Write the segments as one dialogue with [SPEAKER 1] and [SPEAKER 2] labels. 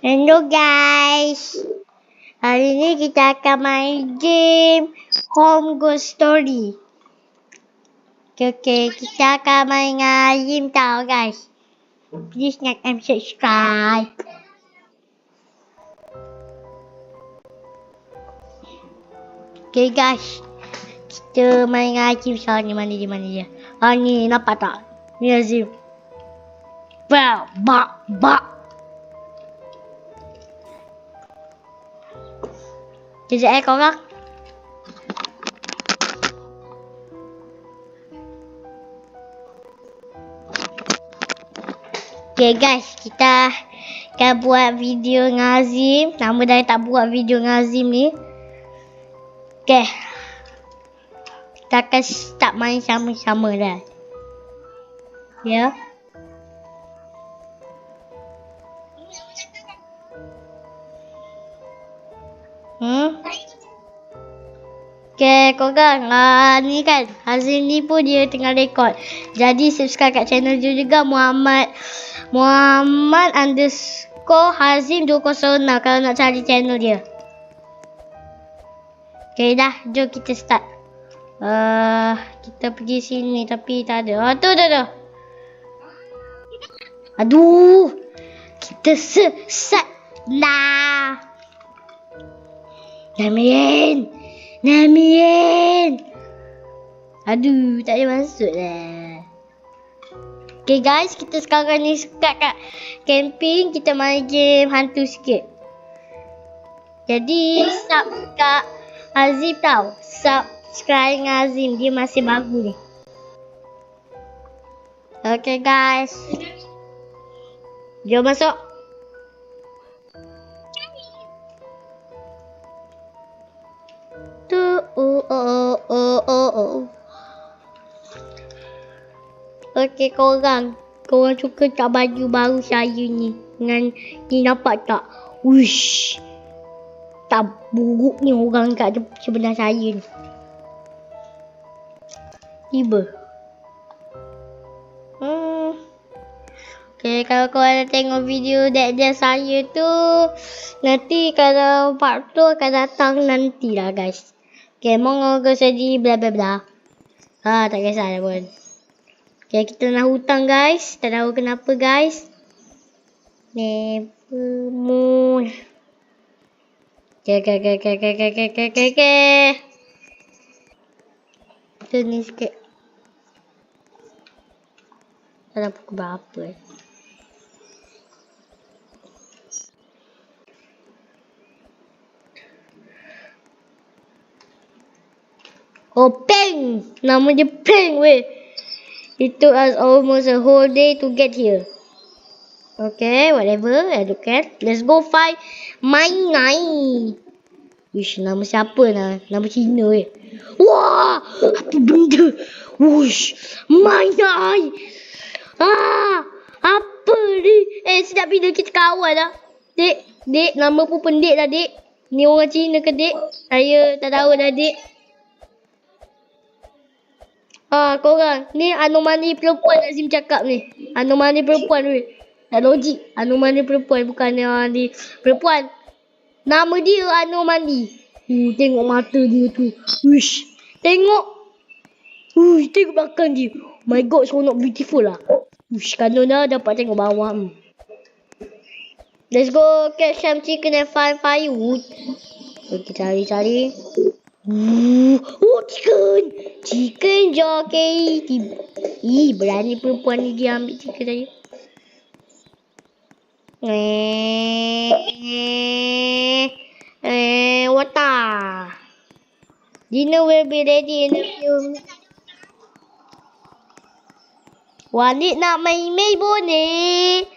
[SPEAKER 1] Hello guys. Hari ni kita akan main game Home Ghost Story. Okay, okay. Kita akan main Azim tau guys. Please like and subscribe. Okay guys. Kita main Azim sekarang ni. Mana dia, mana dia. Ah ni, nampak tak? Ni Azim. Bak, bak, bak. Kejap eh korang. Okay guys, kita akan buat video dengan Azim. Lama dah tak buat video dengan Azim ni. Okay. Kita akan start main sama-sama dah. Ya. Yeah. Okay, korang. Uh, ni kan, Hazim ni pun dia tengah rekod. Jadi, subscribe kat channel dia juga. Muhammad Muhammad underscore Hazim 206 kalau nak cari channel dia. Okay, dah. Jom kita start. Uh, kita pergi sini tapi tak ada. Oh, tu, tu, tu. Aduh. Kita sesat. Nah. Namien. Namien. Aduh, tak boleh masuk lah. Okay guys, kita sekarang ni sekat kat camping. Kita main game hantu sikit. Jadi, sub kat Azim tau. Subscribe dengan Azim. Dia masih baru ni. Okay guys. Jom masuk. Oh oh oh oh oh. Okey korang. Korang suka tak baju baru saya ni? Dengan ni nampak tak? Wish. Tak buruk ni orang kat sebelah saya ni. Tiba. Hmm. Okay, kalau korang tengok video dek saya tu, nanti kalau part tu akan datang nantilah guys. Okay, mongo jadi bla bla bla. Ha, tak kisah dah pun. Okay, kita nak hutang guys. Tak tahu kenapa guys. Never moon. Okay, okay, okay, okay, okay, okay, okay, okay, okay. Kita ni sikit. Tak tahu pukul berapa eh. Oh, Peng! Nama dia Peng, weh. It took us almost a whole day to get here. Okay, whatever. I look at. Let's go find my night. Wish, nama siapa lah? Nama Cina, weh. Wah! Apa benda? Wush! My night! Ah! Apa ni? Eh, sedap bila kita kawan lah. Dek, dek, nama pun pendek lah, dek. Ni orang Cina ke, dek? Saya tak tahu dah, dek. Ah, korang. Ni anomali perempuan Azim cakap ni. Anomali perempuan weh. Tak logik. Anomali perempuan bukan anomali perempuan. Nama dia anomali. Uh, tengok mata dia tu. Wish. Tengok. Uish, tengok belakang dia. Oh my god, so not beautiful lah. Uish, kalau dah dapat tengok bawah. Let's go catch some chicken and find firewood. Okay, cari-cari. Uh, oh, chicken. Chicken jockey. Ih, berani perempuan ni dia ambil chicken tadi. Eh, eh, water. Dinner will be ready in a few. Walid nak main-main boleh.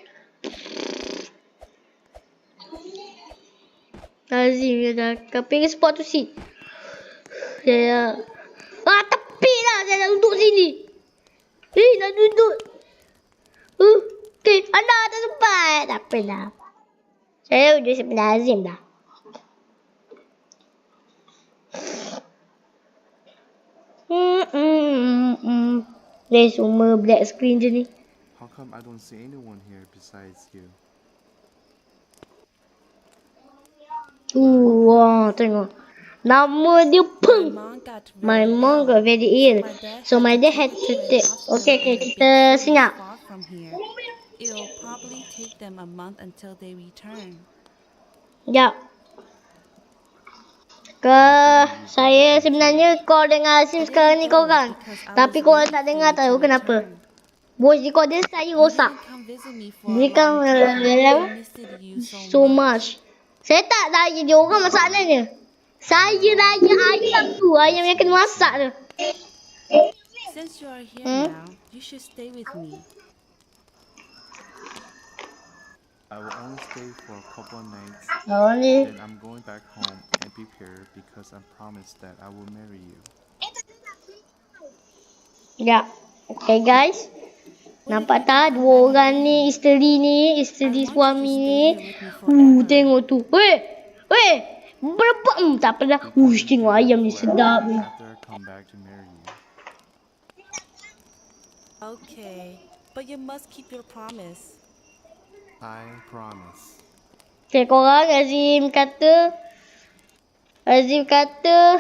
[SPEAKER 1] Azim dia dah kaping spot tu sit. Saya Ah tepi lah saya nak duduk sini Eh nak duduk uh, Okay anda tak sempat Tak apalah Saya duduk sebelah Azim dah Hmm, hmm, hmm. Dia semua black screen je ni.
[SPEAKER 2] How come I don't see anyone here besides you?
[SPEAKER 1] Uh, wah, tengok. Dia Peng.
[SPEAKER 2] Mom got
[SPEAKER 1] My mom got very ill. So my dad had to take. Okay, okay, kita senyap.
[SPEAKER 2] It'll probably take them a month until they return.
[SPEAKER 1] Sekejap. Ke saya sebenarnya call dengan Azim sekarang ni korang. Tapi korang tak dengar tahu kenapa. Voice recorder saya rosak. Dia kan
[SPEAKER 2] you so
[SPEAKER 1] much. Saya tak raya dia orang masalahnya. Saya raya ayam tu. Ayam yang kena masak tu.
[SPEAKER 2] Since you are here
[SPEAKER 1] Hmm?
[SPEAKER 2] now, you should stay with me.
[SPEAKER 3] I will only stay for a couple of nights,
[SPEAKER 1] Oh ni.
[SPEAKER 3] then I'm going back home and prepare because I promised that I will marry you.
[SPEAKER 1] Ya. Okay guys. Nampak tak dua orang ni isteri ni, isteri suami ni. Uh, tengok tu. Weh. Weh. Berapa? Hmm, tak pernah. Ayam ni sedap ni.
[SPEAKER 3] After I come back to marry you.
[SPEAKER 2] Okay, but you must keep your promise.
[SPEAKER 3] I promise.
[SPEAKER 1] Okay, korang Azim kata Azim kata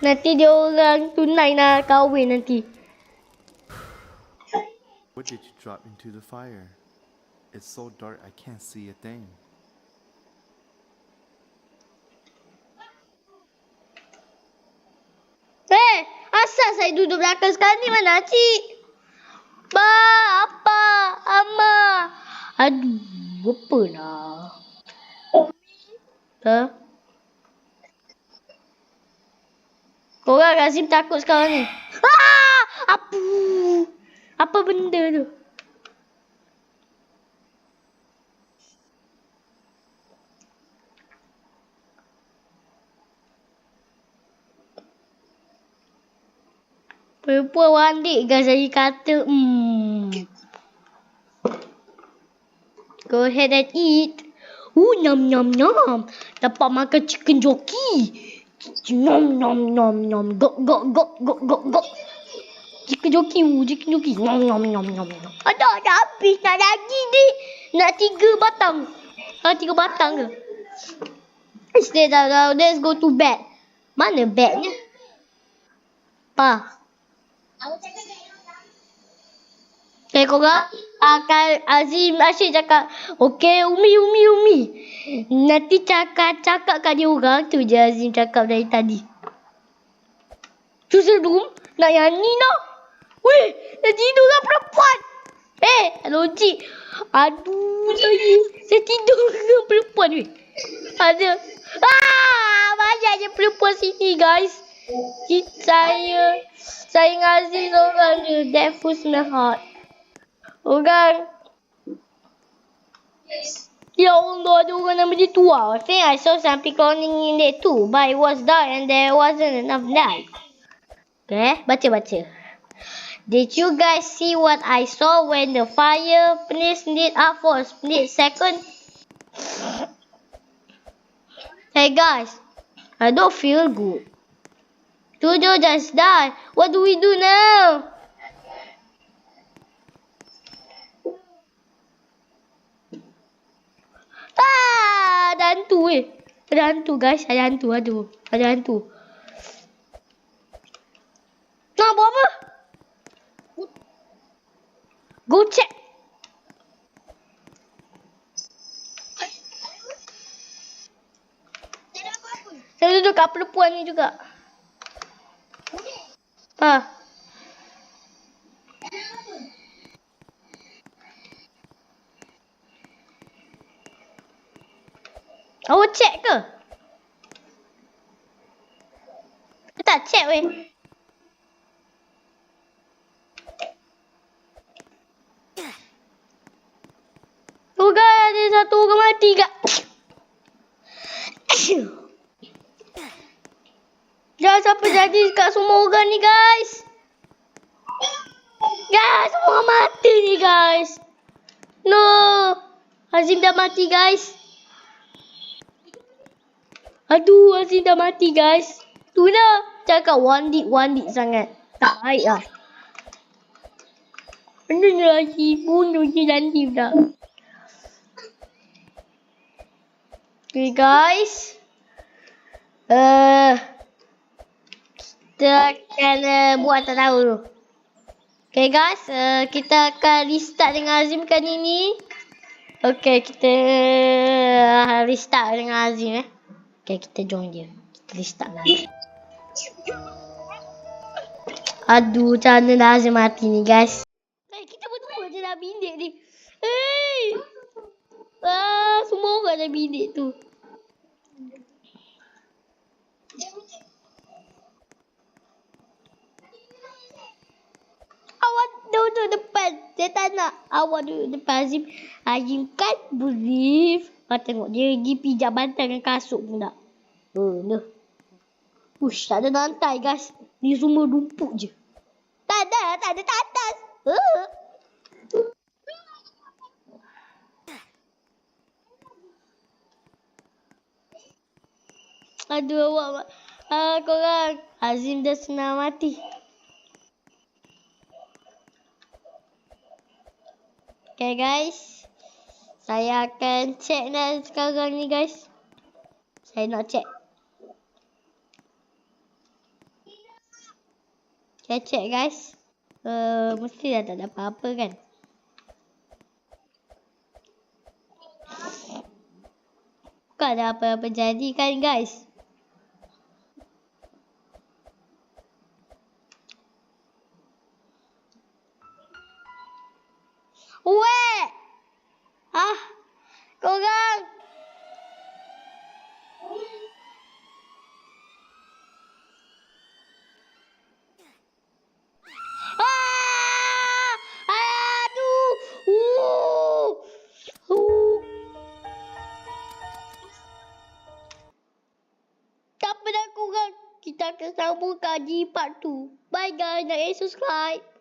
[SPEAKER 1] nanti dia orang tunai nak kahwin nanti.
[SPEAKER 3] What did you drop into the fire? It's so dark I can't see a thing.
[SPEAKER 1] Asal saya duduk belakang sekarang ni mana cik? Ba, apa? Ama. Aduh, apa lah. Ha? Korang Azim takut sekarang ni. Ah! Apa? Apa benda tu? Perempuan wandik guys saya kata hmm. Go ahead and eat. Uh, nyam nyam nyam. Dapat makan chicken jockey. Nom nom nom nom. Gok gok gok gok gok gok. Chicken jockey, uh, chicken jockey. Nom nom nom nom nom. Ada dah habis nak lagi ni. Nak tiga batang. Ah, tiga batang ke? Stay down, down. Let's go to bed. Mana bednya? Pa. Okay, korang akan Azim Asyik cakap, okay, Umi, Umi, Umi. Nanti cakap-cakap kat dia orang, tu je Azim cakap dari tadi. Tu serum, nak yang ni nak. Weh, dah tidur dengan perempuan. Eh, logik. Aduh, saya, saya tidur dengan perempuan weh. Ada. Ah, banyaknya perempuan sini guys. Kita saya, saya Azim seorang je. That fool's my heart. Orang. Ya Allah, ada orang nama dia tua. I think I saw some people in there too. But it was dark and there wasn't enough light. Okay, baca-baca. Did you guys see what I saw when the fire finished lit up for a split second? Hey guys, I don't feel good. Jojo just died. What do we do now? Ah, ada hantu eh. Ada hantu guys, ada hantu, aduh. Ada hantu. Nak buat apa? Go check. Saya duduk kat perempuan ni juga. Ha. Awak check ke? Tak check weh. Oh guys, ada satu orang mati kat. Jangan siapa kat semua orang ni guys. Guys, semua mati ni guys. No. Azim dah mati guys. Aduh, Azim dah mati guys. Tu dah. Cakap wandik-wandik sangat. Tak baik lah. Benda ni lagi. Bunuh je nanti pula. Okay guys. Uh, kita akan uh, buat tak tahu dulu. Okay guys, uh, kita akan restart dengan Azim kali ni. Okay, kita uh, restart dengan Azim eh. Okay, kita join dia. Kita restart lagi. Aduh, macam mana dah Azim mati ni guys. Hey, kita berdua je dalam bilik ni. Hey! Ah, semua orang dalam bilik tu. Awak duduk depan. Saya tak nak awak duduk depan Azim. Azim kan brief. Ah, tengok dia pergi pijak bantal dengan kasut pun tak. No. Ush, tak ada lantai guys. Ni semua rumput je. Tak ada, tak ada tak atas. Uh. Aduh awak ah, korang Azim dah senang mati. Okay guys. Saya akan check dah sekarang ni guys. Saya nak check. Saya check guys. Uh, mesti dah tak ada apa-apa kan. Bukan ada apa-apa jadi kan guys. Weh! Ah, korang! Ah! Aduh! Uh! Uh! Tak apa dah korang. Kita akan sambung kaji part 2. Bye guys. Jangan subscribe.